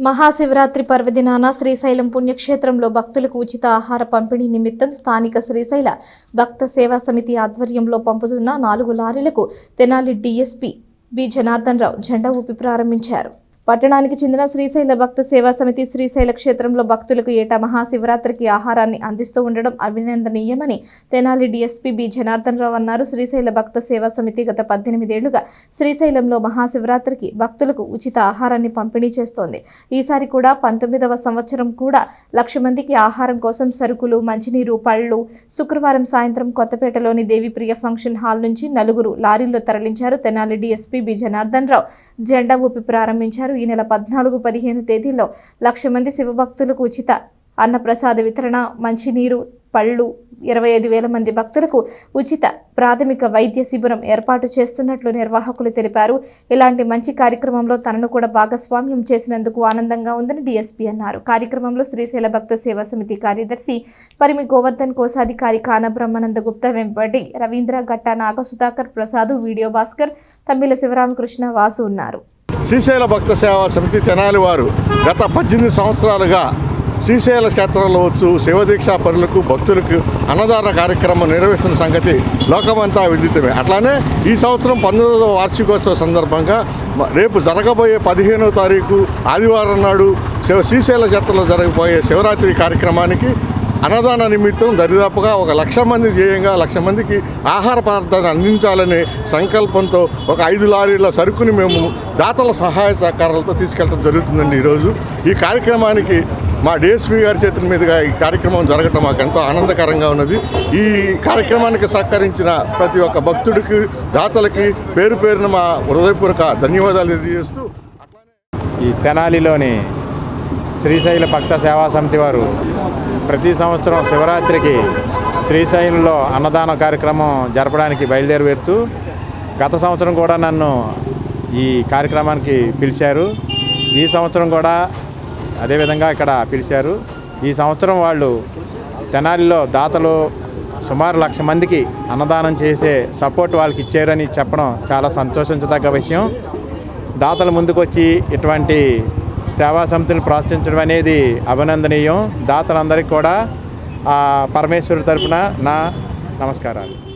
మహాశివరాత్రి పర్వదినాన శ్రీశైలం పుణ్యక్షేత్రంలో భక్తులకు ఉచిత ఆహార పంపిణీ నిమిత్తం స్థానిక శ్రీశైల భక్త సేవా సమితి ఆధ్వర్యంలో పంపుతున్న నాలుగు లారీలకు తెనాలి డీఎస్పీ బి. జనార్దన్ రావు జెండా ఊపి ప్రారంభించారు. పట్టణానికి చెందిన శ్రీశైల భక్త సేవా సమితి శ్రీశైల క్షేత్రంలో భక్తులకు ఏటా మహాశివరాత్రికి ఆహారాన్ని అందిస్తూ ఉండడం అభినందనీయమని తెనాలి డీఎస్పీ బి. జనార్దన్ రావు అన్నారు. శ్రీశైల భక్త సేవా సమితి గత పద్దెనిమిదేళ్ళుగా శ్రీశైలంలో మహాశివరాత్రికి భక్తులకు ఉచిత ఆహారాన్ని పంపిణీ చేస్తోంది. ఈసారి కూడా పంతొమ్మిదవ సంవత్సరం కూడా లక్ష మందికి ఆహారం కోసం సరుకులు మంచినీరు పళ్ళు శుక్రవారం సాయంత్రం కొత్తపేటలోని దేవిప్రియ ఫంక్షన్ హాల్ నుంచి నలుగురు లారీల్లో తరలించారు తెనాలి డీఎస్పీ బి. జనార్దన్ రావు. జెండా ఊపి ప్రారంభించారు. ఈ నెల పద్నాలుగు పదిహేను తేదీల్లో లక్ష మంది శివభక్తులకు ఉచిత అన్నప్రసాద వితరణ మంచినీరు పళ్ళు ఇరవై ఐదు వేల మంది భక్తులకు ఉచిత ప్రాథమిక వైద్య శిబిరం ఏర్పాటు చేస్తున్నట్లు నిర్వాహకులు తెలిపారు. ఇలాంటి మంచి కార్యక్రమంలో తనను కూడా భాగస్వామ్యం చేసినందుకు ఆనందంగా ఉందని డీఎస్పీ అన్నారు. కార్యక్రమంలో శ్రీశైల భక్త సేవా సమితి కార్యదర్శి పరిమి గోవర్ధన్ కోశాధికారి కాన బ్రహ్మానంద గుప్తా వెంపటి రవీంద్ర గట్టా నాగ సుధాకర్ వీడియో భాస్కర్ తమ్మిల శివరామకృష్ణ వాసు ఉన్నారు. శ్రీశైల భక్త సేవా సమితి తెనాలి వారు గత పద్దెనిమిది సంవత్సరాలుగా శ్రీశైల క్షేత్రంలో వచ్చు శివదీక్షా పరులకు భక్తులకు అన్నదాన కార్యక్రమం నిర్వహిస్తున్న సంగతి లోకమంతా విదితమే. అట్లానే ఈ సంవత్సరం పంతొమ్మిదవ వార్షికోత్సవ సందర్భంగా రేపు జరగబోయే పదిహేనవ తారీఖు ఆదివారం నాడు శివ శ్రీశైల క్షేత్రంలో జరగబోయే శివరాత్రి కార్యక్రమానికి అన్నదాన నిమిత్తం దరిదాపుగా ఒక లక్ష మంది చేయంగా లక్ష మందికి ఆహార పదార్థాన్ని అందించాలనే సంకల్పంతో ఒక ఐదు లారీల సరుకుని మేము దాతల సహాయ సహకారాలతో తీసుకెళ్ళడం జరుగుతుందండి ఈరోజు. ఈ కార్యక్రమానికి మా డిఎస్పీ గారి చేతుల మీదుగా ఈ కార్యక్రమం జరగటం మాకు ఎంతో ఆనందకరంగా ఉన్నది. ఈ కార్యక్రమానికి సహకరించిన ప్రతి ఒక్క భక్తుడికి దాతలకి పేరు పేరున మా హృదయపూర్వక ధన్యవాదాలు తెలియజేస్తూ అట్లానే ఈ తెనాలిలోని శ్రీశైల భక్త సేవా సమితి వారు ప్రతి సంవత్సరం శివరాత్రికి శ్రీశైలంలో అన్నదాన కార్యక్రమం జరపడానికి బయలుదేరి వెళ్తూ గత సంవత్సరం కూడా నన్ను ఈ కార్యక్రమానికి పిలిచారు. ఈ సంవత్సరం కూడా అదేవిధంగా ఇక్కడ పిలిచారు. ఈ సంవత్సరం వాళ్ళు తెనాలిలో దాతలు సుమారు లక్ష మందికి అన్నదానం చేసే సపోర్ట్ వాళ్ళకి ఇచ్చారని చెప్పడం చాలా సంతోషించదగ్గ విషయం. దాతలు ముందుకొచ్చి ఇటువంటి సేవా సమితిని ప్రోత్సహించడం అనేది అభినందనీయం. దాతలందరికీ కూడా పరమేశ్వరు తరపున నా నమస్కారాలు.